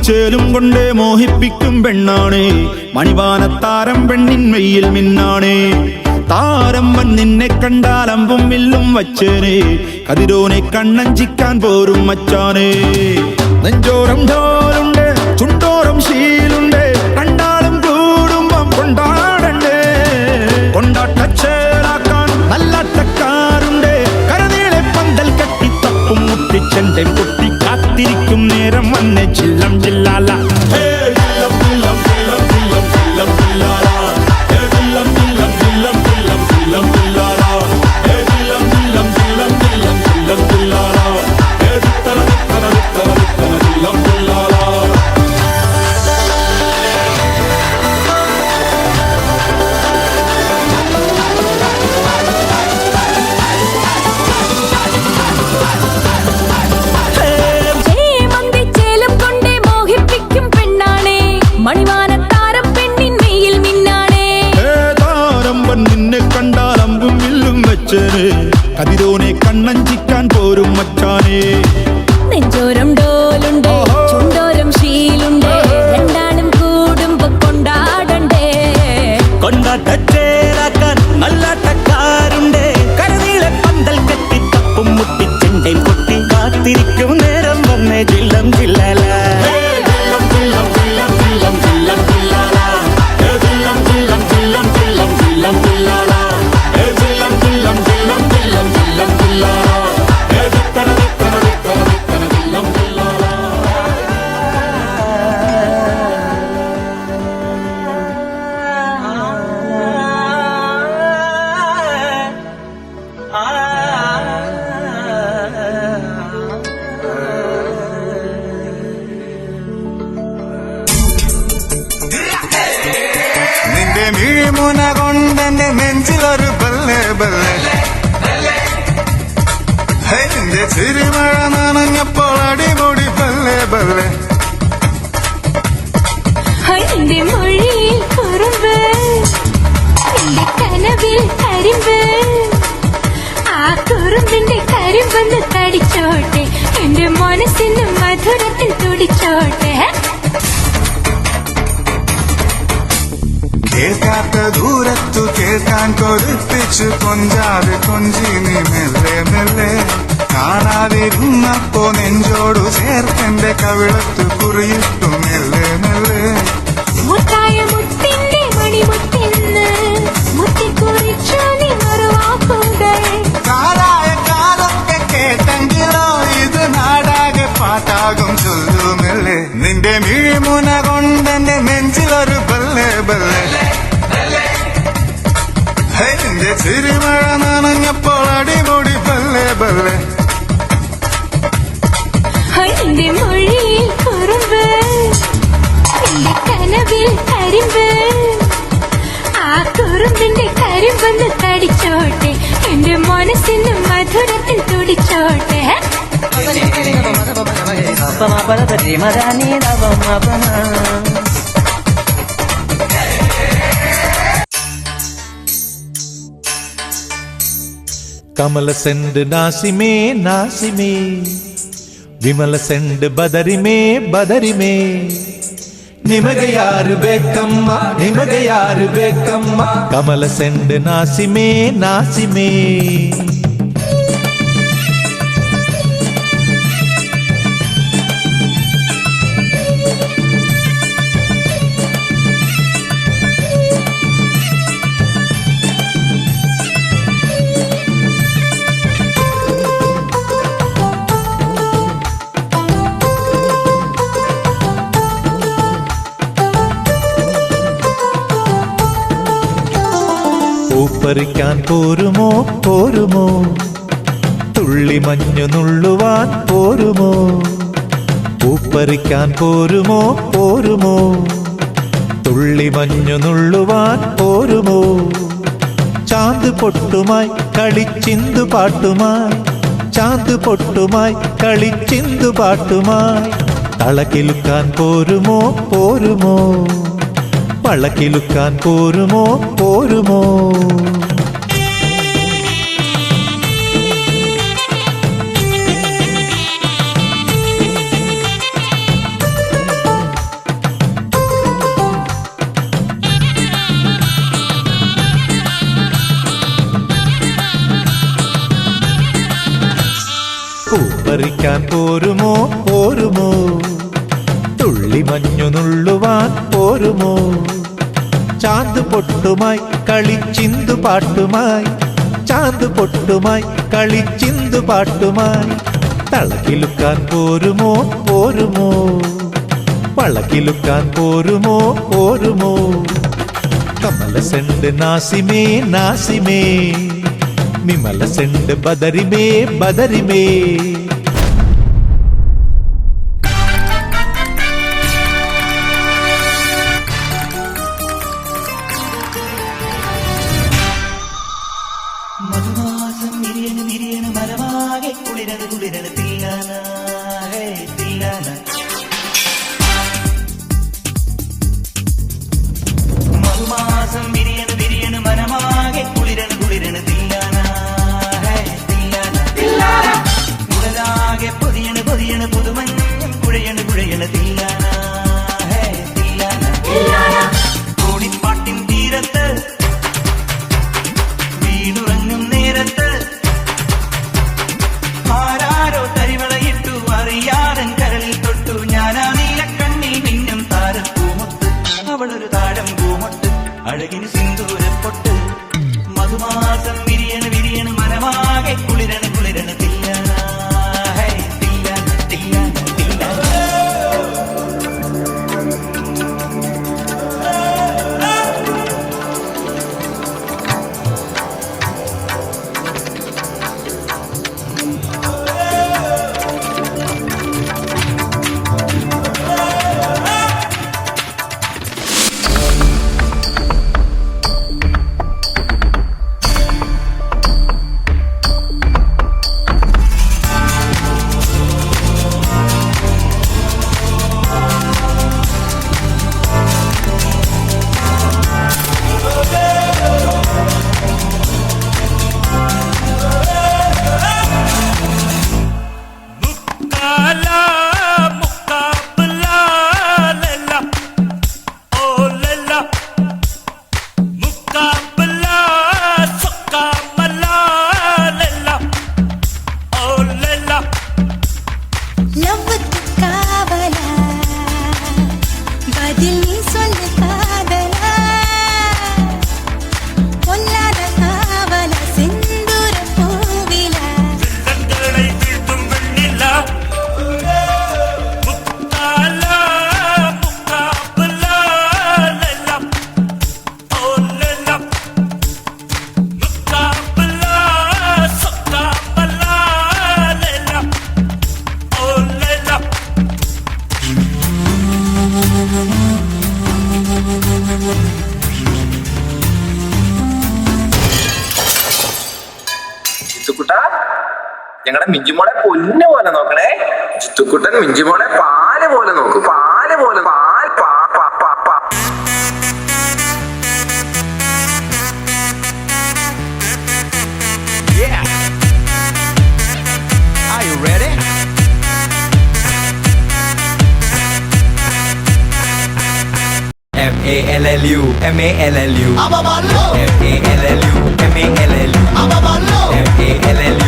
ചേമന്തിച്ചേലും കൊണ്ടേ മോഹിപ്പിക്കും പെണ്ണാണേ. മണിവാനത്താരം പെണ്ണിൻ മിന്നാണ്. താരം വൻ നിന്നെ കണ്ടാൽ അമ്പും വില്ലും വച്ചേനെ. കതിരോനെ കണ്ണഞ്ചിക്കാൻ പോരും മച്ചാനേ. നെഞ്ചോരം ഡോലുണ്ട് നിന്റെ ചിരിമഴ നനഞ്ഞപ്പോൾ അടിപൊടി പല്ലേ പല്ലേ. കരിമ്പ്. ആ കുറുമ്പിന്റെ കരിമ്പൊന്ന് കടിച്ചോട്ടെ കേൾക്കാൻ കൊതിപ്പിച്ചു കൊഞ്ചാതെ കൊഞ്ചി നീ മെല്ലെ മെല്ലെ. കാണാതിരുന്നപ്പോ നെഞ്ചോടു ചേർത്തെന്റെ കവിളത്ത് കുറിയിട്ടു മെല്ലെ. നിന്റെ ചിരിമഴ നനഞ്ഞപ്പോൾ അടിപൊളി പല്ലേ പല്ലേ എന്റെ മൊഴിയിൽ കുറുമ്പ് എന്റെ കനവിൽ കരിമ്പ് ആ കുറുമ്പിന്റെ കരിമ്പൊന്ന് കടിച്ചോട്ടെ എന്റെ മനസ്സിന് മധുരത്തിൽ തുടിച്ചോട്ടെ ಕಮಲ ಸೆಂಡ್ ನಾಸಿಮೇ ನಾಸಿಮೇ ವಿಮಲ ಸೆಂಡ್ ಬದರಿಮೇ ಬದರಿಮೇ ನಿಮಗೆ ಯಾರು ಬೇಕಮ್ಮ ನಿಮಗೆ ಯಾರು ಬೇಕಮ್ಮ ಕಮಲ ಸೆಂಡ್ ನಾಸಿಮೇ ನಾಸಿಮೇ പൂപ്പറിക്കാൻ പോരുമോ? പോരുമോ? തുള്ളി മഞ്ഞു നുള്ളുവാൻ പോരുമോ? പൂപ്പറിക്കാൻ പോരുമോ? പോരുമോ? തുള്ളി മഞ്ഞു നുള്ളുവാൻ പോരുമോ? ചാന്ത് പൊട്ടുമായി കളിച്ചിന്തു പാട്ടുമായി. ചാന്ത് പൊട്ടുമായി കളിച്ചിന്തു പാട്ടുമായി. തളകിലുക്കാൻ പോരുമോ? പോരുമോ? വളക്കിലുക്കാൻ പോരുമോ? പോരുമോ? പൂപ്പറിക്കാൻ പോരുമോ? പോരുമോ? തുള്ളി മഞ്ഞു നുള്ളുവാൻ പോരുമോ? ചാന്ത് പൊട്ടുമായി കളിച്ചിന്തു പാട്ടുമായി. ചാന്ത് പൊട്ടുമായി കളിച്ചിന്തു പാട്ടുമായി. തളക്കിലുക്കാൻ പോരുമോ പോരുമോ? വളക്കിലുക്കാൻ പോരുമോ പോരുമോ? കമല സെണ്ട് നാസിമേ നാസിമേ. വിമല സെണ്ട് ബദരിമേ ബദരിമേ. குளிரது குளிரது தில்லானா? ஹே தில்லானா? மதுமாசம் விரியனு விரியனு மனமாக குளிரனு குளிரனு தில்லானா? ஹே தில்லானா? தில்லானா? உலகாக பொதியனு பொதியனு புதுமன் குழையனு குழையனு தில்லானா? தில்லானா தில்லானா? ജിത്തുക്കുട്ട ഞങ്ങളുടെ മിഞ്ചുമോളെ പൊന്നു പോലെ നോക്കണേ. ജിത്തുക്കുട്ടൻ മിഞ്ചുമോളെ പാൽ പോലെ നോക്കും പാൽ പോലെ L L U M A L L U M A L L U M A L L U M A L L U